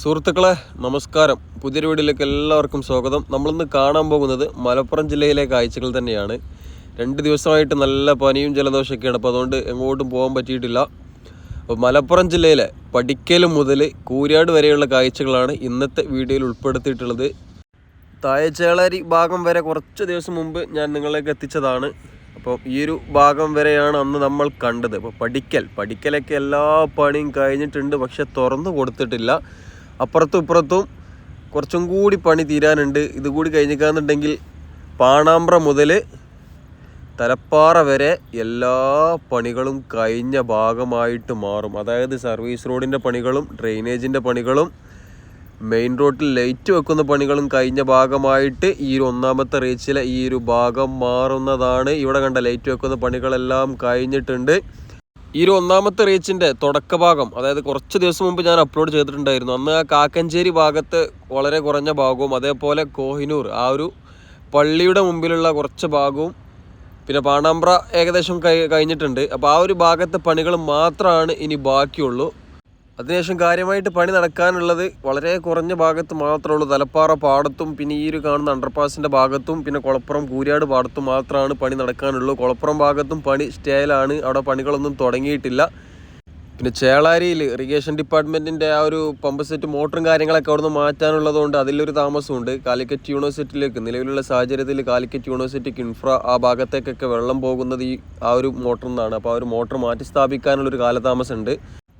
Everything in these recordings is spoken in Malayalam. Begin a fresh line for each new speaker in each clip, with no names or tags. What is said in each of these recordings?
സുഹൃത്തുക്കളെ നമസ്കാരം. പുതിയൊരു വീഡിയോയിലേക്ക് എല്ലാവർക്കും സ്വാഗതം. നമ്മളിന്ന് കാണാൻ പോകുന്നത് മലപ്പുറം ജില്ലയിലെ കാഴ്ചകൾ തന്നെയാണ്. രണ്ട് ദിവസമായിട്ട് നല്ല പനിയും ജലദോഷമൊക്കെയാണ്. അപ്പോൾ അതുകൊണ്ട് എങ്ങോട്ടും പോകാൻ പറ്റിയിട്ടില്ല. അപ്പോൾ മലപ്പുറം ജില്ലയിലെ പടിക്കൽ മുതൽ കൂരിയാട് വരെയുള്ള കാഴ്ചകളാണ് ഇന്നത്തെ വീഡിയോയിൽ ഉൾപ്പെടുത്തിയിട്ടുള്ളത്. തായച്ചേളരി ഭാഗം വരെ കുറച്ച് ദിവസം മുമ്പ് ഞാൻ നിങ്ങളിലേക്ക് എത്തിച്ചതാണ്. അപ്പോൾ ഈ ഒരു ഭാഗം വരെയാണ് അന്ന് നമ്മൾ കണ്ടത്. അപ്പോൾ പഠിക്കൽ പഠിക്കലൊക്കെ എല്ലാ പണിയും കഴിഞ്ഞിട്ടുണ്ട് പക്ഷെ തുറന്നു കൊടുത്തിട്ടില്ല. അപ്പുറത്തും ഇപ്പുറത്തും കുറച്ചും കൂടി പണി തീരാനുണ്ട്. ഇതുകൂടി കഴിഞ്ഞിക്കാന്നുണ്ടെങ്കിൽ പാണാമ്പ്ര മുതൽ തലപ്പാറ വരെ എല്ലാ പണികളും കഴിഞ്ഞ ഭാഗമായിട്ട് മാറും. അതായത് സർവീസ് റോഡിന്റെ പണികളും ഡ്രെയിനേജിന്റെ പണികളും മെയിൻ റോഡിൽ ലൈറ്റ് വെക്കുന്ന പണികളും കഴിഞ്ഞ ഭാഗമായിട്ട് ഈ ഒരു ഒന്നാമത്തെ റീച്ചിലെ ഈ ഒരു ഭാഗം മാറുന്നതാണ്. ഇവിടെ കണ്ട ലൈറ്റ് വെക്കുന്ന പണികളെല്ലാം കഴിഞ്ഞിട്ടുണ്ട്. ഈ ഒരു ഒന്നാമത്തെ റീച്ചിന്റെ തുടക്കഭാഗം അതായത് കുറച്ച് ദിവസം മുമ്പ് ഞാൻ അപ്ലോഡ് ചെയ്തിട്ടുണ്ടായിരുന്നു. അന്ന് ആ കാക്കഞ്ചേരി ഭാഗത്ത് വളരെ കുറഞ്ഞ ഭാഗവും അതേപോലെ കോഹിനൂർ ആ ഒരു പള്ളിയുടെ മുമ്പിലുള്ള കുറച്ച് ഭാഗവും പിന്നെ പാണാമ്പ്ര ഏകദേശം കഴിഞ്ഞിട്ടുണ്ട്. അപ്പോൾ ആ ഒരു ഭാഗത്തെ പണികൾ മാത്രമാണ് ഇനി ബാക്കിയുള്ളൂ. അതിനുശേഷം കാര്യമായിട്ട് പണി നടക്കാനുള്ളത് വളരെ കുറഞ്ഞ ഭാഗത്ത് മാത്രമേ ഉള്ളൂ. തലപ്പാറ പാടത്തും പിന്നെ ഈ ഒരു കാണുന്ന അണ്ടർപാസിന്റെ ഭാഗത്തും പിന്നെ കുളപ്പുറം കൂരിയാട് പാടത്തും മാത്രമാണ് പണി നടക്കാനുള്ളൂ. കുളപ്പുറം ഭാഗത്തും പണി സ്റ്റേയിലാണ്. അവിടെ പണികളൊന്നും തുടങ്ങിയിട്ടില്ല. പിന്നെ ചേളാരിയിൽ ഇറിഗേഷൻ ഡിപ്പാർട്ട്മെന്റിന്റെ ആ ഒരു പമ്പ് സെറ്റ് മോട്ടറും കാര്യങ്ങളൊക്കെ അവിടുന്ന് മാറ്റാനുള്ളതുകൊണ്ട് അതിലൊരു താമസമുണ്ട്. കാലിക്കറ്റ് യൂണിവേഴ്സിറ്റിയിലേക്ക് നിലവിലുള്ള സാഹചര്യത്തിൽ കാലിക്കറ്റ് യൂണിവേഴ്സിറ്റിക്ക് ഇൻഫ്ര ആ ഭാഗത്തേക്കൊക്കെ വെള്ളം പോകുന്നത് ഈ ആ ഒരു മോട്ടറിൽ നിന്നാണ് അപ്പോൾ ആ ഒരു മോട്ടർ മാറ്റി സ്ഥാപിക്കാനുള്ളൊരു കാലതാമസമുണ്ട്.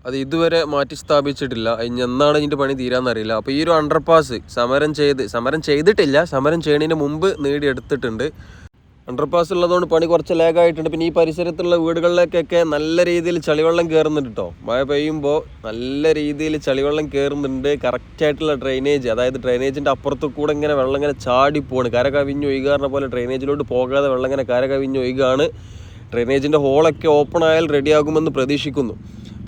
അത് ഇതുവരെ മാറ്റി സ്ഥാപിച്ചിട്ടില്ല. ഇനി എന്നാണ് ഇതിന്റെ പണി തീരാന്നറിയില്ല അപ്പോൾ ഈ ഒരു അണ്ടർപാസ് സമരം ചെയ്ത് സമരം ചെയ്തിട്ടില്ല. സമരം ചെയ്യുന്നതിന് മുമ്പ് നേടിയെടുത്തിട്ടുണ്ട്. അണ്ടർപാസ് ഉള്ളതുകൊണ്ട് പണി കുറച്ച് ലാഗായിട്ടുണ്ട് പിന്നെ ഈ പരിസരത്തുള്ള വീടുകളിലേക്കൊക്കെ നല്ല രീതിയിൽ ചളിവെള്ളം കയറുന്നുണ്ട് കേട്ടോ മഴ പെയ്യുമ്പോൾ നല്ല രീതിയിൽ ചളിവെള്ളം കയറുന്നുണ്ട് കറക്റ്റായിട്ടുള്ള ഡ്രെയിനേജ് അതായത് ഡ്രെയിനേജിന്റെ അപ്പുറത്ത് കൂടെ ഇങ്ങനെ വെള്ളം ഇങ്ങനെ ചാടി പോവാണ്. കര കവിഞ്ഞ് ഒഴുകാറിനെ പോലെ ഡ്രെയിനേജിലോട്ട് പോകാതെ വെള്ളം ഇങ്ങനെ കര കവിഞ്ഞ് ഒഴുകാണ് ഡ്രെയിനേജിന്റെ ഹോളൊക്കെ ഓപ്പൺ ആയാൽ റെഡിയാകുമെന്ന് പ്രതീക്ഷിക്കുന്നു.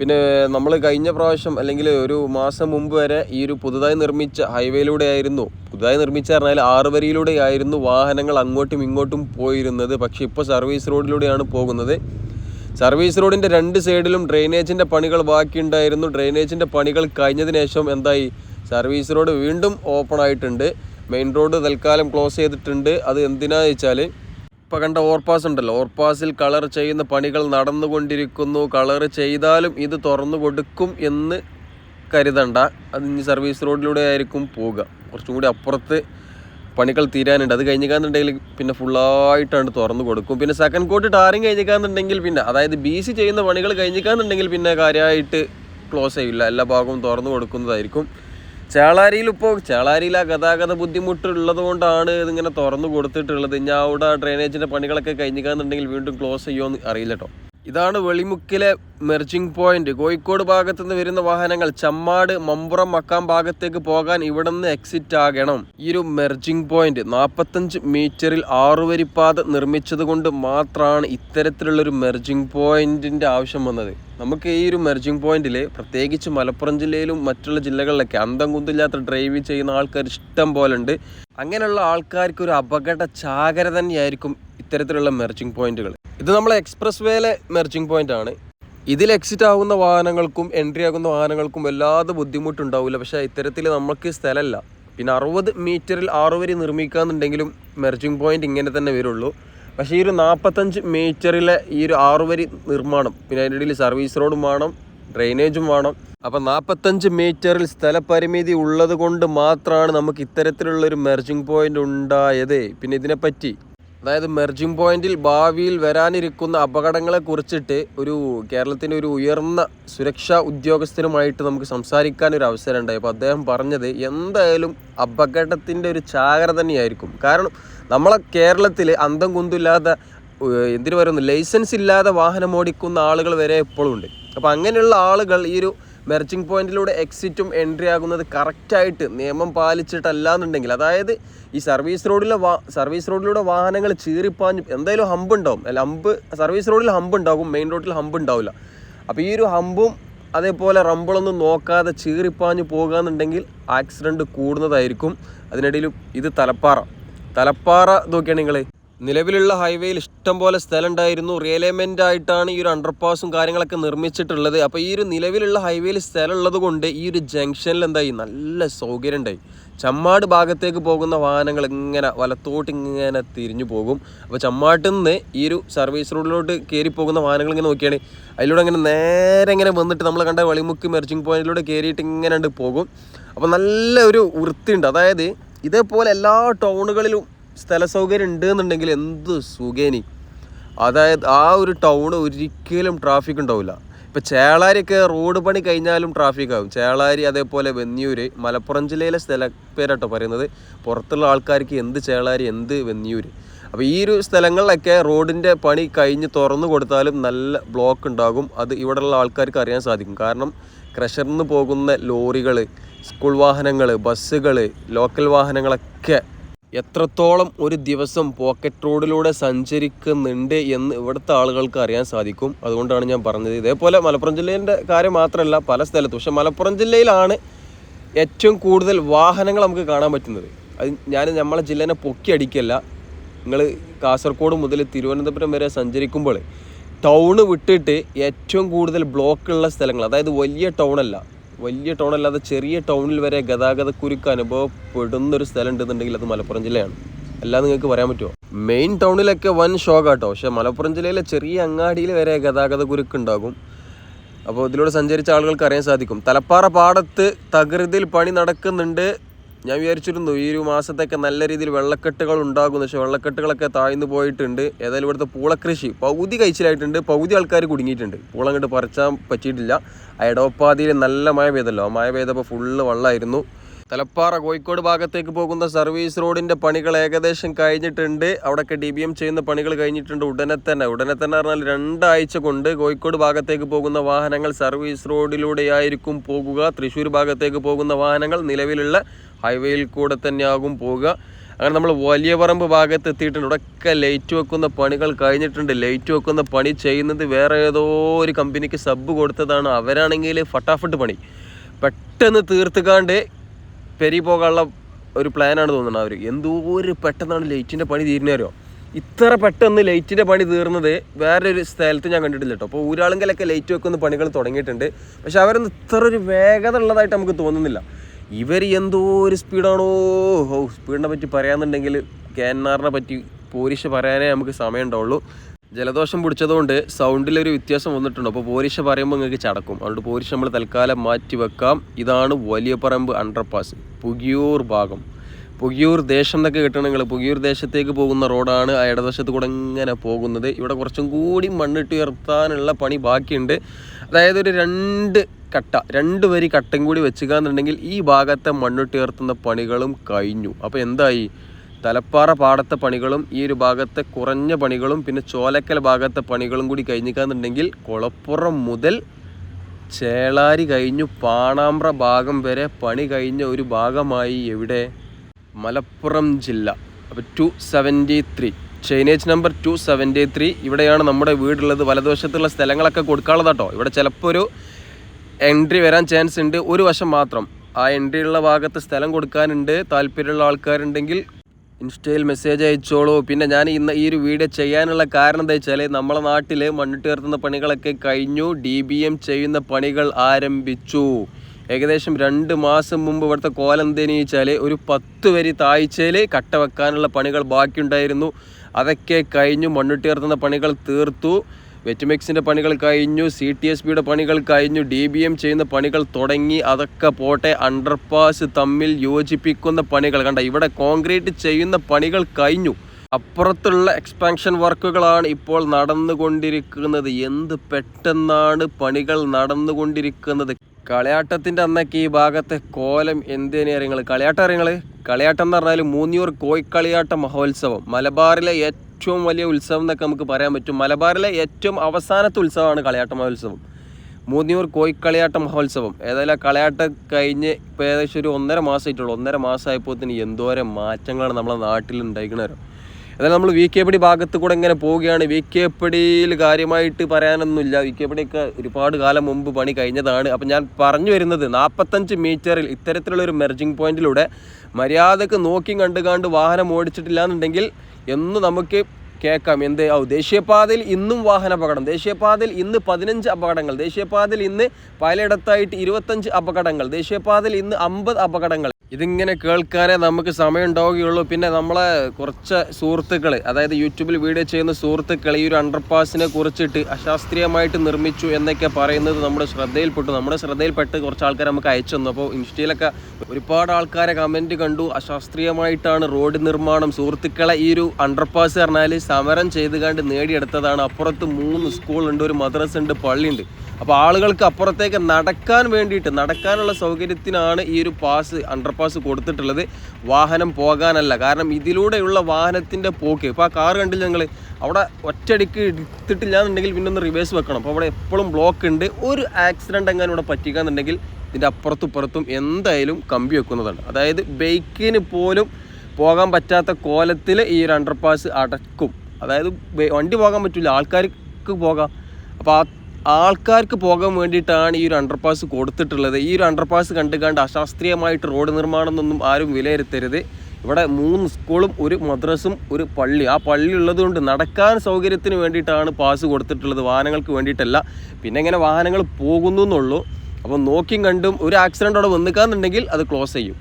പിന്നെ നമ്മൾ കഴിഞ്ഞ പ്രാവശ്യം അല്ലെങ്കിൽ ഒരു മാസം മുമ്പ് വരെ ഈ ഒരു പുതുതായി നിർമ്മിച്ച ഹൈവേയിലൂടെ ആയിരുന്നു. പുതുതായി നിർമ്മിച്ച പറഞ്ഞാൽ ആറ് വരിയിലൂടെ ആയിരുന്നു വാഹനങ്ങൾ അങ്ങോട്ടും ഇങ്ങോട്ടും പോയിരുന്നത്. പക്ഷേ ഇപ്പോൾ സർവീസ് റോഡിലൂടെയാണ് പോകുന്നത്. സർവീസ് റോഡിന്റെ രണ്ട് സൈഡിലും ഡ്രെയിനേജിന്റെ പണികൾ ബാക്കിയുണ്ടായിരുന്നു. ഡ്രെയിനേജിന്റെ പണികൾ കഴിഞ്ഞതിന് ശേഷം എന്തായി? സർവീസ് റോഡ് വീണ്ടും ഓപ്പൺ ആയിട്ടുണ്ട്. മെയിൻ റോഡ് തൽക്കാലം ക്ലോസ് ചെയ്തിട്ടുണ്ട്. അത് എന്തിനാണെന്ന് വെച്ചാൽ ഇപ്പോൾ കണ്ട ഓർപ്പാസ് ഉണ്ടല്ലോ. ഓർപ്പാസിൽ കളർ ചെയ്യുന്ന പണികൾ നടന്നുകൊണ്ടിരിക്കുന്നു. കളർ ചെയ്താലും ഇത് തുറന്നു കൊടുക്കും എന്ന് കരുതണ്ട. അത് ഇനി സർവീസ് റോഡിലൂടെ ആയിരിക്കും പോവുക. കുറച്ചും കൂടി അപ്പുറത്ത് പണികൾ തീരാനുണ്ട്. അത് കഴിഞ്ഞിക്കാന്നുണ്ടെങ്കിൽ പിന്നെ ഫുള്ളായിട്ടാണ് തുറന്നു കൊടുക്കും. പിന്നെ സെക്കൻഡ് കോട്ട് ടാറിങ് കഴിഞ്ഞിക്കാന്നുണ്ടെങ്കിൽ പിന്നെ അതായത് ബി സി ചെയ്യുന്ന പണികൾ കഴിഞ്ഞിക്കാന്നുണ്ടെങ്കിൽ പിന്നെ കാര്യമായിട്ട് ക്ലോസ് ചെയ്യില്ല. എല്ലാ ഭാഗവും തുറന്നു കൊടുക്കുന്നതായിരിക്കും. ചേളാരിയിൽ ഇപ്പോൾ ചേളാരിയിൽ ആ ഗതാഗത ബുദ്ധിമുട്ടുള്ളത് കൊണ്ടാണ് ഇതിങ്ങനെ തുറന്നു കൊടുത്തിട്ടുള്ളത്. ഇനി അവിടെ ഡ്രെയിനേജിന്റെ പണികളൊക്കെ കഴിഞ്ഞിക്കാന്നുണ്ടെങ്കിൽ വീണ്ടും ക്ലോസ് ചെയ്യുമോ എന്ന് അറിയില്ല കേട്ടോ ഇതാണ് വെളിമുക്കിലെ മെർജിംഗ് പോയിന്റ്. കോഴിക്കോട് ഭാഗത്തു നിന്ന് വരുന്ന വാഹനങ്ങൾ ചമ്മാട് മമ്പുറം മക്കാം ഭാഗത്തേക്ക് പോകാൻ ഇവിടെ നിന്ന് എക്സിറ്റ് ആകണം. ഈ ഒരു മെർജിംഗ് പോയിന്റ് നാൽപ്പത്തഞ്ച് മീറ്ററിൽ ആറുവരിപ്പാത നിർമ്മിച്ചത് കൊണ്ട് മാത്രമാണ് ഇത്തരത്തിലുള്ളൊരു മെർജിംഗ് പോയിന്റിന്റെ ആവശ്യം വന്നത്. നമുക്ക് ഈ ഒരു മെർജിംഗ് പോയിന്റിൽ പ്രത്യേകിച്ച് മലപ്പുറം ജില്ലയിലും മറ്റുള്ള ജില്ലകളിലൊക്കെ അന്തം കുന്തില്ലാത്ത ഡ്രൈവ് ചെയ്യുന്ന ആൾക്കാർ ഇഷ്ടം പോലെ ഉണ്ട് അങ്ങനെയുള്ള ആൾക്കാർക്ക് ഒരു അപകട ചാകര തന്നെയായിരിക്കും ഇത്തരത്തിലുള്ള മെർജിംഗ് പോയിന്റുകൾ ഇത് നമ്മളെ എക്സ്പ്രസ് വേയിലെ മെർജിംഗ് പോയിന്റ് ആണ്. ഇതിൽ എക്സിറ്റ് ആകുന്ന വാഹനങ്ങൾക്കും എൻട്രി ആകുന്ന വാഹനങ്ങൾക്കും വല്ലാതെ ബുദ്ധിമുട്ടുണ്ടാവില്ല പക്ഷേ ഇത്തരത്തിൽ നമുക്ക് സ്ഥലമല്ല. പിന്നെ അറുപത് മീറ്ററിൽ ആറ് വരി നിർമ്മിക്കാന്നുണ്ടെങ്കിലും മെർജിംഗ് പോയിന്റ് ഇങ്ങനെ തന്നെ വരുള്ളൂ. പക്ഷേ ഈ ഒരു നാൽപ്പത്തഞ്ച് മീറ്ററിലെ ഈ ഒരു ആറ് വരി നിർമ്മാണം പിന്നെ അതിന്റെ ഇടയിൽ സർവീസ് റോഡും വേണം ഡ്രെയിനേജും വേണം. അപ്പം നാൽപ്പത്തഞ്ച് മീറ്ററിൽ സ്ഥലപരിമിതി ഉള്ളത് കൊണ്ട് മാത്രമാണ് നമുക്ക് ഇത്തരത്തിലുള്ളൊരു മെർജിംഗ് പോയിന്റ് ഉണ്ടായത്. പിന്നെ ഇതിനെപ്പറ്റി അതായത് മെർജിംഗ് പോയിന്റിൽ ഭാവിയിൽ വരാനിരിക്കുന്ന അപകടങ്ങളെ കുറിച്ചിട്ട് ഒരു കേരളത്തിന്റെ ഒരു ഉയർന്ന സുരക്ഷാ ഉദ്യോഗസ്ഥരുമായിട്ട് നമുക്ക് സംസാരിക്കാൻ ഒരു അവസരം ഉണ്ടായി അപ്പോൾ അദ്ദേഹം പറഞ്ഞത് എന്തായാലും അപകടത്തിന്റെ ഒരു ചാകര തന്നെയായിരിക്കും. കാരണം നമ്മളെ കേരളത്തിൽ അന്തം കുന്തില്ലാത്ത ഏഹ്, എന്തിനു പറയുന്നു ലൈസൻസ് ഇല്ലാതെ വാഹനം ഓടിക്കുന്ന ആളുകൾ വരെ എപ്പോഴും ഉണ്ട്. അപ്പോൾ അങ്ങനെയുള്ള ആളുകൾ ഈ ഒരു മെർജിംഗ് പോയിന്റിലൂടെ എക്സിറ്റും എൻട്രി ആകുന്നത് കറക്റ്റായിട്ട് നിയമം പാലിച്ചിട്ടല്ല എന്നുണ്ടെങ്കിൽ അതായത് ഈ സർവീസ് റോഡിലെ വാ സർവീസ് റോഡിലൂടെ വാഹനങ്ങൾ ചീറിപ്പാഞ്ഞ് എന്തായാലും ഹമ്പ് ഉണ്ടാവും. അല്ല ഹമ്പ് സർവീസ് റോഡിൽ ഹമ്പ് ഉണ്ടാകും മെയിൻ റോഡിൽ ഹമ്പ് ഉണ്ടാവില്ല. അപ്പോൾ ഈ ഒരു ഹമ്പും അതേപോലെ റമ്പിളൊന്നും നോക്കാതെ ചീറിപ്പാഞ്ഞ് പോകുകയെന്നുണ്ടെങ്കിൽ ആക്സിഡന്റ് കൂടുന്നതായിരിക്കും. അതിനിടയിൽ ഇത് തലപ്പാറ. തലപ്പാറ നോക്കിയാണ് നിങ്ങൾ നിലവിലുള്ള ഹൈവേയിൽ ഇഷ്ടം പോലെ സ്ഥലം ഉണ്ടായിരുന്നു റിയലൈൻമെന്റ് ആയിട്ടാണ് ഈ ഒരു അണ്ടർപാസും കാര്യങ്ങളൊക്കെ നിർമ്മിച്ചിട്ടുള്ളത്. അപ്പോൾ ഈ ഒരു നിലവിലുള്ള ഹൈവേയിൽ സ്ഥലം ഉള്ളത് കൊണ്ട് ഈ ഒരു ജംഗ്ഷനിൽ എന്തായി? നല്ല സൗകര്യം ഉണ്ടായി. ചമ്മാട് ഭാഗത്തേക്ക് പോകുന്ന വാഹനങ്ങൾ ഇങ്ങനെ വലത്തോട്ട് ഇങ്ങനെ തിരിഞ്ഞു പോകും. അപ്പോൾ ചമ്മാട്ടിൽ നിന്ന് ഈ ഒരു സർവീസ് റോഡിലോട്ട് കയറി പോകുന്ന വാഹനങ്ങൾ ഇങ്ങനെ നോക്കിയാണ്. അതിലൂടെ അങ്ങനെ നേരെ ഇങ്ങനെ വന്നിട്ട് നമ്മൾ കണ്ട വളിമുക്ക് മെർജിങ് പോയിന്റിലൂടെ കയറിയിട്ട് ഇങ്ങനെ പോകും. അപ്പോൾ നല്ല ഒരു വൃത്തിയുണ്ട്. അതായത് ഇതേപോലെ എല്ലാ ടൗണുകളിലും സ്ഥല സൗകര്യം ഉണ്ട് എന്നുണ്ടെങ്കിൽ എന്ത് സുഖേനി അതായത് ആ ഒരു ടൗൺ ഒരിക്കലും ട്രാഫിക് ഉണ്ടാവില്ല. ഇപ്പം ചേളാരിയൊക്കെ റോഡ് പണി കഴിഞ്ഞാലും ട്രാഫിക് ആകും ചേളാരി അതേപോലെ വെന്നിയൂർ മലപ്പുറം ജില്ലയിലെ സ്ഥല പേരാട്ടോ പറയുന്നത്. പുറത്തുള്ള ആൾക്കാർക്ക് എന്ത് ചേളാരി എന്ത് വെന്നിയൂർ അപ്പോൾ ഈ ഒരു സ്ഥലങ്ങളിലൊക്കെ റോഡിന്റെ പണി കഴിഞ്ഞ് തുറന്നു കൊടുത്താലും നല്ല ബ്ലോക്ക് ഉണ്ടാകും. അത് ഇവിടെയുള്ള ആൾക്കാർക്ക് അറിയാൻ സാധിക്കും. കാരണം ക്രഷറിന് പോകുന്ന ലോറികൾ സ്കൂൾ വാഹനങ്ങൾ ബസ്സുകൾ ലോക്കൽ വാഹനങ്ങളൊക്കെ എത്രത്തോളം ഒരു ദിവസം പോക്കറ്റ് റോഡിലൂടെ സഞ്ചരിക്കുന്നുണ്ട് എന്ന് ഇവിടുത്തെ ആളുകൾക്ക് അറിയാൻ സാധിക്കും. അതുകൊണ്ടാണ് ഞാൻ പറഞ്ഞത്. ഇതേപോലെ മലപ്പുറം ജില്ലേന്റെ കാര്യം മാത്രമല്ല പല സ്ഥലത്തും. പക്ഷെ മലപ്പുറം ജില്ലയിലാണ് ഏറ്റവും കൂടുതൽ വാഹനങ്ങൾ നമുക്ക് കാണാൻ പറ്റുന്നത്. അത് ഞാൻ നമ്മളെ ജില്ലേനെ പൊക്കി അടിക്കല്ല. നിങ്ങൾ കാസർഗോഡ് മുതൽ തിരുവനന്തപുരം വരെ സഞ്ചരിക്കുമ്പോൾ ടൗണ് വിട്ടിട്ട് ഏറ്റവും കൂടുതൽ ബ്ലോക്കുള്ള സ്ഥലങ്ങൾ അതായത് വലിയ ടൗണല്ല വലിയ ടൗൺ അല്ലാതെ ചെറിയ ടൗണിൽ വരെ ഗതാഗതക്കുരുക്ക് അനുഭവപ്പെടുന്നൊരു സ്ഥലം ഉണ്ടെന്നുണ്ടെങ്കിൽ അത് മലപ്പുറം ജില്ലയാണ്. അല്ലാതെ നിങ്ങൾക്ക് പറയാൻ പറ്റുമോ? മെയിൻ ടൗണിലൊക്കെ വൻ ഷോക്ക് കേട്ടോ പക്ഷെ മലപ്പുറം ജില്ലയിലെ ചെറിയ അങ്ങാടിയിൽ വരെ ഗതാഗതക്കുരുക്ക് ഉണ്ടാകും. അപ്പോൾ ഇതിലൂടെ സഞ്ചരിച്ച ആളുകൾക്ക് അറിയാൻ സാധിക്കും. തലപ്പാറ പാടത്ത് തകൃതിയിൽ പണി നടക്കുന്നുണ്ട് ഞാൻ വിചാരിച്ചിരുന്നു ഈ ഒരു മാസത്തൊക്കെ നല്ല രീതിയിൽ വെള്ളക്കെട്ടുകൾ ഉണ്ടാകും പക്ഷേ വെള്ളക്കെട്ടുകളൊക്കെ താഴ്ന്നു പോയിട്ടുണ്ട്. ഏതായാലും ഇവിടുത്തെ പൂളക്കൃഷി പകുതി കഴിച്ചിലായിട്ടുണ്ട്. പകുതി ആൾക്കാർ കുടുങ്ങിയിട്ടുണ്ട്. പൂള അങ്ങോട്ട് പറിച്ചാൻ പറ്റിയിട്ടില്ല. ആ ഇടവപ്പാതിയിൽ നല്ല മഴ പെയ്തല്ലോ. മഴ പെയ്തപ്പോൾ ഫുള്ള് വെള്ളമായിരുന്നു തലപ്പാറ കോഴിക്കോട് ഭാഗത്തേക്ക് പോകുന്ന സർവീസ് റോഡിന്റെ പണികൾ ഏകദേശം കഴിഞ്ഞിട്ടുണ്ട്. അവിടെയൊക്കെ ഡി ബി എം ചെയ്യുന്ന പണികൾ കഴിഞ്ഞിട്ടുണ്ട് ഉടനെ തന്നെ. ഉടനെ തന്നെ പറഞ്ഞാൽ രണ്ടാഴ്ച കൊണ്ട് കോഴിക്കോട് ഭാഗത്തേക്ക് പോകുന്ന വാഹനങ്ങൾ സർവീസ് റോഡിലൂടെയായിരിക്കും പോകുക. തൃശ്ശൂർ ഭാഗത്തേക്ക് പോകുന്ന വാഹനങ്ങൾ നിലവിലുള്ള ഹൈവേയിൽ കൂടെ തന്നെയാകും പോവുക. അങ്ങനെ നമ്മൾ വലിയ പറമ്പ് ഭാഗത്ത് എത്തിയിട്ടുണ്ട്. ഇവിടെയൊക്കെ ലൈറ്റ് വെക്കുന്ന പണികൾ കഴിഞ്ഞിട്ടുണ്ട്. ലൈറ്റ് വെക്കുന്ന പണി ചെയ്യുന്നത് വേറെ ഏതോ ഒരു കമ്പനിക്ക് സബ് കൊടുത്തതാണ്. അവരാണെങ്കിൽ ഫട്ടാഫട്ട് പണി. പെട്ടെന്ന് തീർത്തുകാണ്ട് പെരി പോകാനുള്ള ഒരു പ്ലാനാണ് തോന്നുന്നത് അവർ എന്തോ ഒരു പെട്ടെന്നാണ് ലൈറ്റിന്റെ പണി തീരുന്നവരോ ഇത്ര പെട്ടെന്ന് ലൈറ്റിന്റെ പണി തീർന്നത് വേറൊരു സ്ഥലത്ത് ഞാൻ കണ്ടിട്ടില്ല കേട്ടോ. അപ്പോൾ ഊരാളുങ്കലൊക്കെ ലൈറ്റ് വെക്കുന്ന പണികൾ തുടങ്ങിയിട്ടുണ്ട്. പക്ഷെ അവരൊന്നും ഇത്ര ഒരു വേഗത ഉള്ളതായിട്ട് നമുക്ക് തോന്നുന്നില്ല. ഇവർ എന്തോ ഒരു സ്പീഡാണോ ഓ സ്പീഡിനെ പറ്റി പറയാന്നുണ്ടെങ്കിൽ ക്യാനാറിനെ പറ്റി പോരിഷ പറയാനേ നമുക്ക് സമയം ഉണ്ടാവുള്ളൂ ജലദോഷം പിടിച്ചതുകൊണ്ട് സൗണ്ടിലൊരു വ്യത്യാസം വന്നിട്ടുണ്ട്. അപ്പോൾ പോരിഷ പറയുമ്പോൾ നിങ്ങൾക്ക് ചടക്കും. അതുകൊണ്ട് പോരിഷ നമ്മൾ തൽക്കാലം മാറ്റി വെക്കാം ഇതാണ് വലിയ പറമ്പ് അണ്ടർപാസ് പുകിയൂർ ഭാഗം. പുകിയൂർ ദേശം എന്നൊക്കെ കിട്ടണം നിങ്ങൾ പുകിയൂർ ദേശത്തേക്ക് പോകുന്ന റോഡാണ് ആ ഇടതുവശത്ത് കൂടെ ഇങ്ങനെ പോകുന്നത്. ഇവിടെ കുറച്ചും കൂടി മണ്ണിട്ട് ഉയർത്താനുള്ള പണി ബാക്കിയുണ്ട്. അതായത് ഒരു രണ്ട് കട്ട രണ്ട് വരി കട്ടയും കൂടി വെച്ചുകാന്നുണ്ടെങ്കിൽ ഈ ഭാഗത്തെ മണ്ണിട്ട് ഉയർത്തുന്ന പണികളും കഴിഞ്ഞു. അപ്പോൾ എന്തായി? തലപ്പാറ പാടത്തെ പണികളും ഈ ഒരു ഭാഗത്തെ കുറഞ്ഞ പണികളും പിന്നെ ചോലക്കൽ ഭാഗത്തെ പണികളും കൂടി കഴിഞ്ഞിക്കാന്നുണ്ടെങ്കിൽ കുളപ്പുറം മുതൽ ചേളാരി കഴിഞ്ഞു പാണാമ്പ്ര ഭാഗം വരെ പണി കഴിഞ്ഞ ഒരു ഭാഗമായി എവിടെ? മലപ്പുറം ജില്ല. അപ്പോൾ two seventy three chainage number two seventy three ഇവിടെയാണ് നമ്മുടെ വീടുള്ളത്. വലതുവശത്തുള്ള സ്ഥലങ്ങളൊക്കെ കൊടുക്കാനുള്ളത് കേട്ടോ ഇവിടെ ചിലപ്പോൾ ഒരു എൻട്രി വരാൻ ചാൻസ് ഉണ്ട്. ഒരു വശം മാത്രം. ആ എൻട്രി ഉള്ള ഭാഗത്ത് സ്ഥലം കൊടുക്കാനുണ്ട്. താല്പര്യമുള്ള ആൾക്കാരുണ്ടെങ്കിൽ ഇൻസ്റ്റയിൽ മെസ്സേജ് അയച്ചോളൂ. പിന്നെ ഞാൻ ഇന്ന് ഈ ഒരു വീഡിയോ ചെയ്യാനുള്ള കാരണം എന്താ വെച്ചാൽ നമ്മളെ നാട്ടിൽ മണ്ണിട്ട് ഉയർത്തുന്ന പണികളൊക്കെ കഴിഞ്ഞു. ഡി ബി എം ചെയ്യുന്ന പണികൾ ആരംഭിച്ചു. ഏകദേശം രണ്ട് മാസം മുമ്പ് ഇവിടുത്തെ കോലം എന്തെന്ന് ചോദിച്ചാൽ ഒരു പത്ത് വരി താഴ്ചയിൽ കട്ട വെക്കാനുള്ള പണികൾ ബാക്കിയുണ്ടായിരുന്നു. അതൊക്കെ കഴിഞ്ഞു മണ്ണിട്ട് ഉയർത്തുന്ന പണികൾ തീർത്തു. വെറ്റുമെക്സിന്റെ പണികൾ കഴിഞ്ഞു സി ടി എസ് ബിയുടെ പണികൾ കഴിഞ്ഞു ഡി ബി എം ചെയ്യുന്ന പണികൾ തുടങ്ങി. അതൊക്കെ പോട്ടെ അണ്ടർപാസ് തമ്മിൽ യോജിപ്പിക്കുന്ന പണികൾ. കണ്ട ഇവിടെ കോൺക്രീറ്റ് ചെയ്യുന്ന പണികൾ കഴിഞ്ഞു. അപ്പുറത്തുള്ള എക്സ്പാൻഷൻ വർക്കുകളാണ് ഇപ്പോൾ നടന്നുകൊണ്ടിരിക്കുന്നത്. എന്ത് പെട്ടെന്നാണ് പണികൾ നടന്നുകൊണ്ടിരിക്കുന്നത്? കളിയാട്ടത്തിന്റെ അന്നൊക്കെ ഈ ഭാഗത്തെ കോലം എന്തേനെ അറിയങ്ങൾ കളിയാട്ടം അറിയങ്ങൾ കളിയാട്ടം എന്ന് പറഞ്ഞാൽ മൂന്നിയൂർ കോയിക്കളിയാട്ട മഹോത്സവം. മലബാറിലെ ഏറ്റവും വലിയ ഉത്സവം എന്നൊക്കെ നമുക്ക് പറയാൻ പറ്റും. മലബാറിലെ ഏറ്റവും അവസാനത്തെ ഉത്സവമാണ് കളിയാട്ട മഹോത്സവം. മൂന്നിയൂർ കോയിക്കളിയാട്ട മഹോത്സവം. ഏതായാലും കളിയാട്ടം കഴിഞ്ഞ് ഇപ്പോൾ ഏകദേശം ഒരു ഒന്നര മാസമായിട്ടുള്ളൂ. ഒന്നര മാസമായപ്പോൾ തന്നെ എന്തോരം മാറ്റങ്ങളാണ് നമ്മളെ നാട്ടിൽ ഉണ്ടായിരിക്കണോ അതായത് നമ്മൾ വി കെ പടി ഭാഗത്ത് കൂടെ ഇങ്ങനെ പോവുകയാണ്. വി കെ പടിയിൽ കാര്യമായിട്ട് പറയാനൊന്നുമില്ല. വി കെ പടിയൊക്കെ ഒരുപാട് കാലം മുമ്പ് പണി കഴിഞ്ഞതാണ്. അപ്പം ഞാൻ പറഞ്ഞു വരുന്നത് നാൽപ്പത്തഞ്ച് മീറ്ററിൽ ഇത്തരത്തിലുള്ള ഒരു മെർജിങ് പോയിന്റിലൂടെ മര്യാദയ്ക്ക് നോക്കി കണ്ട് കണ്ട് വാഹനം ഓടിച്ചിട്ടില്ല എന്നുണ്ടെങ്കിൽ എന്ന് നമുക്ക് കേൾക്കാം. എന്ത്? ഓ ദേശീയപാതയിൽ ഇന്നും വാഹന അപകടം. ദേശീയപാതയിൽ ഇന്ന് പതിനഞ്ച് അപകടങ്ങൾ. ദേശീയപാതയിൽ ഇന്ന് പലയിടത്തായിട്ട് ഇരുപത്തഞ്ച് അപകടങ്ങൾ. ദേശീയപാതയിൽ ഇന്ന് അമ്പത് അപകടങ്ങൾ. ഇതിങ്ങനെ കേൾക്കാനേ നമുക്ക് സമയം ഉണ്ടാവുകയുള്ളൂ പിന്നെ നമ്മളെ കുറച്ച് സുഹൃത്തുക്കൾ അതായത് യൂട്യൂബിൽ വീഡിയോ ചെയ്യുന്ന സുഹൃത്തുക്കൾ ഈ ഒരു അണ്ടർപാസിനെ കുറിച്ചിട്ട് അശാസ്ത്രീയമായിട്ട് നിർമ്മിച്ചു എന്നൊക്കെ പറയുന്നത് നമ്മുടെ ശ്രദ്ധയിൽപ്പെട്ടു. നമ്മുടെ ശ്രദ്ധയിൽപ്പെട്ട് കുറച്ച് ആൾക്കാർ നമുക്ക് അയച്ചു തന്നു. അപ്പോൾ ഇൻസ്റ്റയിലൊക്കെ ഒരുപാട് ആൾക്കാരെ കമന്റ് കണ്ടു. അശാസ്ത്രീയമായിട്ടാണ് റോഡ് നിർമ്മാണം. സുഹൃത്തുക്കളെ ഈ ഒരു അണ്ടർപാസ് പറഞ്ഞാൽ സമരം ചെയ്തുകൊണ്ട് നേടിയെടുത്തതാണ്. അപ്പുറത്ത് മൂന്ന് സ്കൂളുണ്ട് ഒരു മദ്രസ ഉണ്ട് പള്ളിയുണ്ട്. അപ്പോൾ ആളുകൾക്ക് അപ്പുറത്തേക്ക് നടക്കാൻ വേണ്ടിയിട്ട് നടക്കാനുള്ള സൗകര്യത്തിനാണ് ഈ ഒരു പാസ് അണ്ടർ പാസ് കൊടുത്തിട്ടുള്ളത്. വാഹനം പോകാനല്ല. കാരണം ഇതിലൂടെയുള്ള വാഹനത്തിന്റെ പോക്ക്. ഇപ്പോൾ ആ കാർ കണ്ടില്ല ഞങ്ങൾ അവിടെ ഒറ്റയടിക്ക് എടുത്തിട്ടില്ല എന്നുണ്ടെങ്കിൽ പിന്നെ ഒന്ന് റിവേഴ്സ് വെക്കണം. അപ്പോൾ അവിടെ എപ്പോഴും ബ്ലോക്ക് ഉണ്ട്. ഒരു ആക്സിഡന്റ് എങ്ങനെ ഇവിടെ പറ്റിക്കാന്നുണ്ടെങ്കിൽ ഇതിന്റെ അപ്പുറത്തും ഇപ്പുറത്തും എന്തായാലും കമ്പി വെക്കുന്നതാണ്. അതായത് ബൈക്കിന് പോലും പോകാൻ പറ്റാത്ത കോലത്തിൽ ഈ ഒരു അണ്ടർ പാസ് അടക്കും അതായത് വണ്ടി പോകാൻ പറ്റില്ല ആൾക്കാർക്ക് പോകാം. അപ്പോൾ ആൾക്കാർക്ക് പോകാൻ വേണ്ടിയിട്ടാണ് ഈ ഒരു അണ്ടർപാസ് കൊടുത്തിട്ടുള്ളത്. ഈ ഒരു അണ്ടർപാസ് കണ്ട് കണ്ട് അശാസ്ത്രീയമായിട്ട് റോഡ് നിർമ്മാണം എന്നൊന്നും ആരും വിലയിരുത്തരുത്. ഇവിടെ മൂന്ന് സ്കൂളും ഒരു മദ്രസും ഒരു പള്ളി. ആ പള്ളി ഉള്ളതുകൊണ്ട് നടക്കാൻ സൗകര്യത്തിന് വേണ്ടിയിട്ടാണ് പാസ് കൊടുത്തിട്ടുള്ളത്. വാഹനങ്ങൾക്ക് വേണ്ടിയിട്ടല്ല. പിന്നെ ഇങ്ങനെ വാഹനങ്ങൾ പോകുന്നു എന്നുള്ളൂ അപ്പോൾ നോക്കിയും കണ്ടും ഒരു ആക്സിഡന്റ് അവിടെ വന്നിക്കാന്നുണ്ടെങ്കിൽ അത് ക്ലോസ് ചെയ്യും.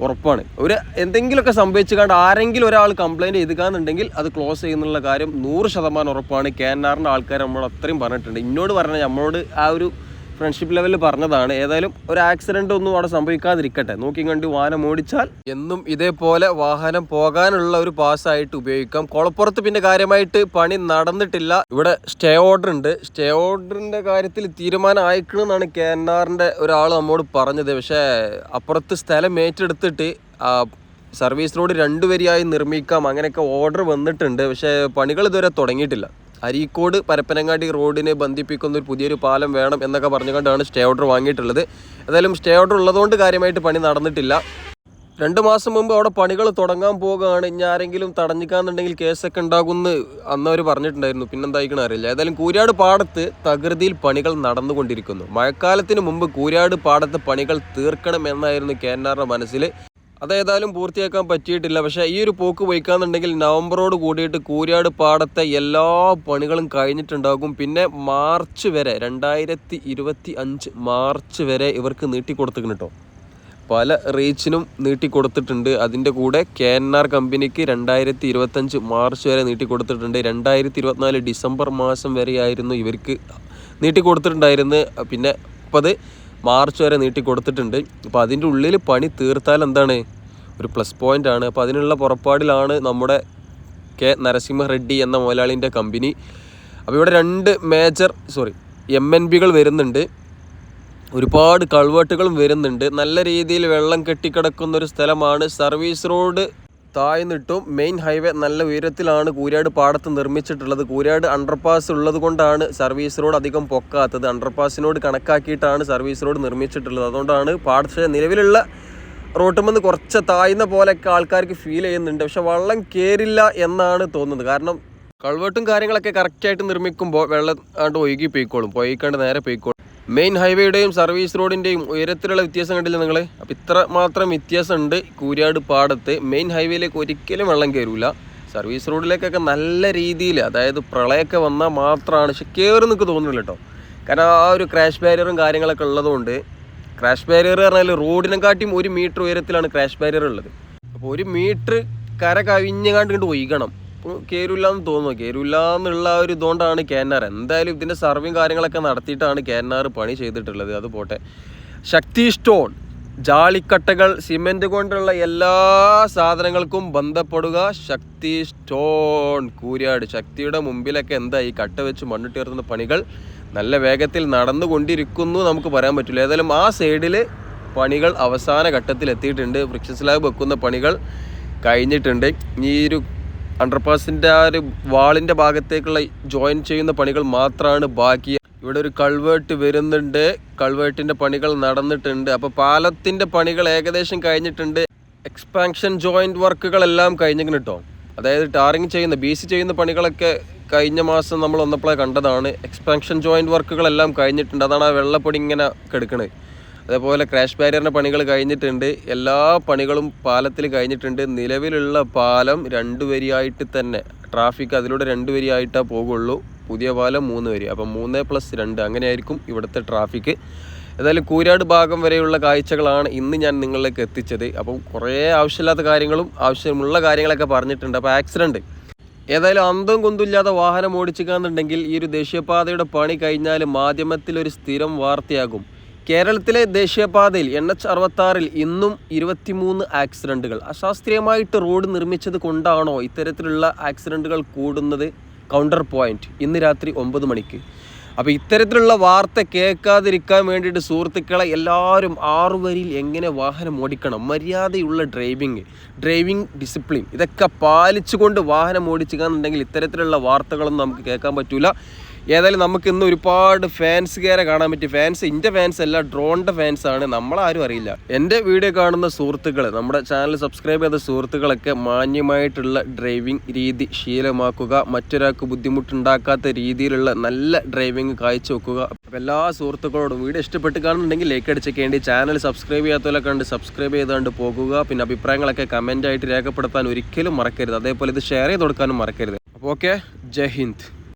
ഉറപ്പാണ്. ഒരു എന്തെങ്കിലുമൊക്കെ സംഭവിച്ചു കണ്ട് ആരെങ്കിലും ഒരാൾ കംപ്ലൈന്റ് ചെയ്തുകാന്നുണ്ടെങ്കിൽ അത് ക്ലോസ് ചെയ്യുന്നുള്ള കാര്യം നൂറ് ശതമാനം ഉറപ്പാണ്. കെ എൻ ആറിന്റെ ആൾക്കാർ നമ്മൾ അത്രയും പറഞ്ഞിട്ടുണ്ട്. ഇന്നോട് പറഞ്ഞാൽ നമ്മളോട് ആ ഒരു ഫ്രണ്ട്ഷിപ്പ് ലെവലിൽ പറഞ്ഞതാണ്. ഏതായാലും ഒരു ആക്സിഡന്റ് ഒന്നും അവിടെ സംഭവിക്കാതിരിക്കട്ടെ. നോക്കി കണ്ട് വാഹനം ഓടിച്ചാൽ എന്നും ഇതേപോലെ വാഹനം പോകാനുള്ള ഒരു പാസ്സായിട്ട് ഉപയോഗിക്കാം. കുളപ്പുറത്ത് പിന്നെ കാര്യമായിട്ട് പണി നടന്നിട്ടില്ല. ഇവിടെ സ്റ്റേ ഓർഡർ ഉണ്ട്. സ്റ്റേ ഓർഡറിന്റെ കാര്യത്തിൽ തീരുമാനം അയക്കണമെന്നാണ് കെ എൻ ആറിന്റെ ഒരാൾ നമ്മോട് പറഞ്ഞത്. പക്ഷേ അപ്പുറത്ത് സ്ഥലം ഏറ്റെടുത്തിട്ട് സർവീസ് റോഡ് രണ്ട് വരിയായി നിർമ്മിക്കാം. അങ്ങനെയൊക്കെ ഓർഡർ വന്നിട്ടുണ്ട്. പക്ഷേ പണികൾ ഇതുവരെ തുടങ്ങിയിട്ടില്ല. അരീക്കോട് പരപ്പനങ്ങാടി റോഡിനെ ബന്ധിപ്പിക്കുന്ന ഒരു പുതിയൊരു പാലം വേണം എന്നൊക്കെ പറഞ്ഞുകൊണ്ടാണ് സ്റ്റേ ഓർഡർ വാങ്ങിയിട്ടുള്ളത്. ഏതായാലും സ്റ്റേ ഓർഡർ ഉള്ളതുകൊണ്ട് കാര്യമായിട്ട് പണി നടന്നിട്ടില്ല. രണ്ട് മാസം മുമ്പ് അവിടെ പണികൾ തുടങ്ങാൻ പോകുകയാണ് ഇനി ആരെങ്കിലും തടഞ്ഞിക്കാന്നുണ്ടെങ്കിൽ കേസൊക്കെ ഉണ്ടാകുമെന്ന് അന്ന് അവർ പറഞ്ഞിട്ടുണ്ടായിരുന്നു. പിന്നെന്തായിക്കണം അറിയില്ല. ഏതായാലും കൂരാട് പാടത്ത് തകൃതിയിൽ പണികൾ നടന്നുകൊണ്ടിരിക്കുന്നു. മഴക്കാലത്തിന് മുമ്പ് കൂരാട് പാടത്ത് പണികൾ തീർക്കണം എന്നായിരുന്നു കെ എൻ ആറിന്റെ മനസ്സിൽ അതേതായാലും പൂർത്തിയാക്കാൻ പറ്റിയിട്ടില്ല. പക്ഷേ ഈ ഒരു പോക്ക് പോയിക്കാന്നുണ്ടെങ്കിൽ നവംബറോട് കൂടിയിട്ട് കൂരാട് പാടത്തെ എല്ലാ പണികളും കഴിഞ്ഞിട്ടുണ്ടാകും. പിന്നെ മാർച്ച് വരെ രണ്ടായിരത്തി ഇരുപത്തി അഞ്ച് മാർച്ച് വരെ ഇവർക്ക് നീട്ടിക്കൊടുത്തിക്കണം കേട്ടോ പല റീച്ചിനും നീട്ടിക്കൊടുത്തിട്ടുണ്ട്. അതിന്റെ കൂടെ കെ എൻ ആർ കമ്പനിക്ക് രണ്ടായിരത്തി ഇരുപത്തഞ്ച് മാർച്ച് വരെ നീട്ടിക്കൊടുത്തിട്ടുണ്ട്. രണ്ടായിരത്തി ഇരുപത്തിനാല് ഡിസംബർ മാസം വരെയായിരുന്നു ഇവർക്ക് നീട്ടിക്കൊടുത്തിട്ടുണ്ടായിരുന്നു പിന്നെ അപ്പോൾ അത് മാർച്ച് വരെ നീട്ടി കൊടുത്തിട്ടുണ്ട്. അപ്പോൾ അതിന്റെ ഉള്ളിൽ പണി തീർത്താൽ എന്താണ്? ഒരു പ്ലസ് പോയിന്റ് ആണ്. അപ്പോൾ അതിനുള്ള പുറപ്പാടിലാണ് നമ്മുടെ കെ നരസിംഹ റെഡ്ഡി എന്ന മുതലാളിന്റെ കമ്പനി അപ്പോൾ ഇവിടെ രണ്ട് മേജർ സോറി എം എൻ ബികൾ വരുന്നുണ്ട്. ഒരുപാട് കൾവേട്ടുകളും വരുന്നുണ്ട്. നല്ല രീതിയിൽ വെള്ളം കെട്ടിക്കിടക്കുന്ന ഒരു സ്ഥലമാണ് സർവീസ് റോഡ് താഴ്ന്നിട്ടും മെയിൻ ഹൈവേ നല്ല ഉയരത്തിലാണ് കൂരാട് പാടത്ത് നിർമ്മിച്ചിട്ടുള്ളത്. കൂരാട് അണ്ടർപാസ് ഉള്ളത് കൊണ്ടാണ് സർവീസ് റോഡ് അധികം പൊക്കാത്തത്. അണ്ടർപാസിനോട് കണക്കാക്കിയിട്ടാണ് സർവീസ് റോഡ് നിർമ്മിച്ചിട്ടുള്ളത്. അതുകൊണ്ടാണ് പാടത്തെ നിലവിലുള്ള റോട്ടുമെന്ന് കുറച്ച് താഴ്ന്ന പോലെയൊക്കെ ആൾക്കാർക്ക് ഫീൽ ചെയ്യുന്നുണ്ട്. പക്ഷെ വെള്ളം കയറില്ല എന്നാണ് തോന്നുന്നത്. കാരണം കൾവേട്ടും കാര്യങ്ങളൊക്കെ കറക്റ്റായിട്ട് നിർമ്മിക്കുമ്പോൾ വെള്ളം ആണ്ട് ഒഴുകി പോയിക്കോളും. പോയിക്കാണ്ട് നേരെ പോയിക്കോളും. മെയിൻ ഹൈവേയുടെയും സർവീസ് റോഡിന്റെയും ഉയരത്തിലുള്ള വ്യത്യാസം കണ്ടില്ല നിങ്ങൾ അപ്പോൾ ഇത്ര മാത്രം വ്യത്യാസമുണ്ട് കൂരാട് പാടത്ത്. മെയിൻ ഹൈവേയിലേക്ക് ഒരിക്കലും വെള്ളം കയറില്ല സർവീസ് റോഡിലേക്കൊക്കെ നല്ല രീതിയിൽ അതായത് പ്രളയമൊക്കെ വന്നാൽ മാത്രമാണ് പക്ഷെ കയറി തോന്നുന്നില്ല കേട്ടോ. കാരണം ആ ഒരു ക്രാഷ് ബാരിയറും കാര്യങ്ങളൊക്കെ ഉള്ളതുകൊണ്ട് ക്രാഷ് ബാരിയർ പറഞ്ഞാൽ റോഡിനെക്കാട്ടിയും ഒരു മീറ്റർ ഉയരത്തിലാണ് ക്രാഷ് ബാരിയർ ഉള്ളത്. അപ്പോൾ ഒരു മീറ്റർ കര കവിഞ്ഞങ്ങാണ്ട് ഇങ്ങോട്ട് അപ്പോൾ കയറില്ല എന്ന് തോന്നുന്നു. കയറില്ല എന്നുള്ള ഒരു ഇതുകൊണ്ടാണ് കേന്നാർ എന്തായാലും ഇതിന്റെ സർവീം കാര്യങ്ങളൊക്കെ നടത്തിയിട്ടാണ് കേന്നാർ പണി ചെയ്തിട്ടുള്ളത്. അത് പോട്ടെ. ശക്തി സ്റ്റോൺ ജാളിക്കട്ടകൾ സിമെന്റ് കൊണ്ടുള്ള എല്ലാ സാധനങ്ങൾക്കും ബന്ധപ്പെടുക. ശക്തി സ്റ്റോൺ കൂരിയാട്. ശക്തിയുടെ മുമ്പിലൊക്കെ എന്താ ഈ കട്ട വെച്ച് മണ്ണിട്ട് ഉയർത്തുന്ന പണികൾ നല്ല വേഗത്തിൽ നടന്നുകൊണ്ടിരിക്കുന്നു നമുക്ക് പറയാൻ പറ്റില്ല. ഏതായാലും ആ സൈഡിൽ പണികൾ അവസാന ഘട്ടത്തിൽ എത്തിയിട്ടുണ്ട് വൃക്ഷ സ്ലാബ് വെക്കുന്ന പണികൾ കഴിഞ്ഞിട്ടുണ്ട്. ഈ ഒരു അണ്ടർപാസിന്റെ ആ ഒരു വാളിന്റെ ഭാഗത്തേക്കുള്ള ജോയിൻ ചെയ്യുന്ന പണികൾ മാത്രമാണ് ബാക്കി. ഇവിടെ ഒരു കൾവേർട്ട് വരുന്നുണ്ട്. കൾവേർട്ടിന്റെ പണികൾ നടന്നിട്ടുണ്ട്. അപ്പോൾ പാലത്തിന്റെ പണികൾ ഏകദേശം കഴിഞ്ഞിട്ടുണ്ട്. എക്സ്പാൻഷൻ ജോയിന്റ് വർക്കുകളെല്ലാം കഴിഞ്ഞിരിക്കുന്നു കേട്ടോ. അതായത് ടാറിങ് ചെയ്യുന്ന ബി സി ചെയ്യുന്ന പണികളൊക്കെ കഴിഞ്ഞ മാസം നമ്മൾ വന്നപ്പോഴേ കണ്ടതാണ്. എക്സ്പാൻഷൻ ജോയിന്റ് വർക്കുകളെല്ലാം കഴിഞ്ഞിട്ടുണ്ട്. അതാണ് ആ വെള്ളപ്പൊടി ഇങ്ങനെ കെടുക്കണത് അതേപോലെ ക്രാഷ് ബാരിയറിന്റെ പണികൾ കഴിഞ്ഞിട്ടുണ്ട്. എല്ലാ പണികളും പാലത്തിൽ കഴിഞ്ഞിട്ടുണ്ട്. നിലവിലുള്ള പാലം രണ്ട് വരിയായിട്ട് തന്നെ. ട്രാഫിക് അതിലൂടെ രണ്ട് വരിയായിട്ടാ പോകുള്ളൂ. പുതിയ പാലം മൂന്ന് വരി. അപ്പം മൂന്ന് പ്ലസ് രണ്ട്. അങ്ങനെയായിരിക്കും ഇവിടുത്തെ ട്രാഫിക് ഏതായാലും കൂരാട് ഭാഗം വരെയുള്ള കാഴ്ചകളാണ് ഇന്ന് ഞാൻ നിങ്ങളിലേക്ക് എത്തിച്ചത്. അപ്പം കുറേ ആവശ്യമില്ലാത്ത കാര്യങ്ങളും ആവശ്യമുള്ള കാര്യങ്ങളൊക്കെ പറഞ്ഞിട്ടുണ്ട്. അപ്പോൾ ആക്സിഡന്റ് ഏതായാലും അന്തം കുന്തില്ലാതെ വാഹനം ഓടിച്ചിക്കാന്നുണ്ടെങ്കിൽ ഈ ഒരു ദേശീയപാതയുടെ പണി കഴിഞ്ഞാൽ മാധ്യമത്തിൽ ഒരു സ്ഥിരം വാർത്തയാകും. കേരളത്തിലെ ദേശീയപാതയിൽ എൻ എച്ച് അറുപത്താറിൽ ഇന്നും ഇരുപത്തിമൂന്ന് ആക്സിഡന്റുകൾ. അശാസ്ത്രീയമായിട്ട് റോഡ് നിർമ്മിച്ചത് കൊണ്ടാണോ ഇത്തരത്തിലുള്ള ആക്സിഡന്റുകൾ കൂടുന്നത്? കൗണ്ടർ പോയിന്റ് ഇന്ന് രാത്രി ഒമ്പത് മണിക്ക്. അപ്പോൾ ഇത്തരത്തിലുള്ള വാർത്ത കേൾക്കാതിരിക്കാൻ വേണ്ടിയിട്ട് സുഹൃത്തുക്കളെ എല്ലാവരും ആറു വരിയിൽ എങ്ങനെ വാഹനം ഓടിക്കണം? മര്യാദയുള്ള ഡ്രൈവിങ് ഡ്രൈവിംഗ് ഡിസിപ്ലിൻ ഇതൊക്കെ പാലിച്ചുകൊണ്ട് വാഹനം ഓടിച്ചുകയെന്നുണ്ടെങ്കിൽ ഇത്തരത്തിലുള്ള വാർത്തകളൊന്നും നമുക്ക് കേൾക്കാൻ പറ്റൂല. ഏതായാലും നമുക്ക് ഇന്ന് ഒരുപാട് ഫാൻസുകാരെ കാണാൻ പറ്റി. ഫാൻസ് എന്റെ ഫാൻസ് അല്ല ഡ്രോണിന്റെ ഫാൻസ് ആണ്. നമ്മളാരും അറിയില്ല. എന്റെ വീഡിയോ കാണുന്ന സുഹൃത്തുക്കൾ നമ്മുടെ ചാനൽ സബ്സ്ക്രൈബ് ചെയ്ത സുഹൃത്തുക്കളൊക്കെ മാന്യമായിട്ടുള്ള ഡ്രൈവിംഗ് രീതി ശീലമാക്കുക. മറ്റൊരാൾക്ക് ബുദ്ധിമുട്ടുണ്ടാക്കാത്ത രീതിയിലുള്ള നല്ല ഡ്രൈവിംഗ് കാഴ്ചവെക്കുക അപ്പോൾ എല്ലാ സുഹൃത്തുക്കളോടും വീഡിയോ ഇഷ്ടപ്പെട്ട് കാണുന്നുണ്ടെങ്കിൽ ലൈക്ക് അടിച്ചേക്കേണ്ടി. ചാനൽ സബ്സ്ക്രൈബ് ചെയ്യാത്തവരൊക്കെ കണ്ട് സബ്സ്ക്രൈബ് ചെയ്തുകൊണ്ട് പോകുക. പിന്നെ അഭിപ്രായങ്ങളൊക്കെ കമന്റായിട്ട് രേഖപ്പെടുത്താൻ ഒരിക്കലും മറക്കരുത്. അതേപോലെ ഇത് ഷെയർ ചെയ്ത് കൊടുക്കാനും മറക്കരുത്. അപ്പോൾ ഓക്കെ ജയ് ഹിന്ദ്.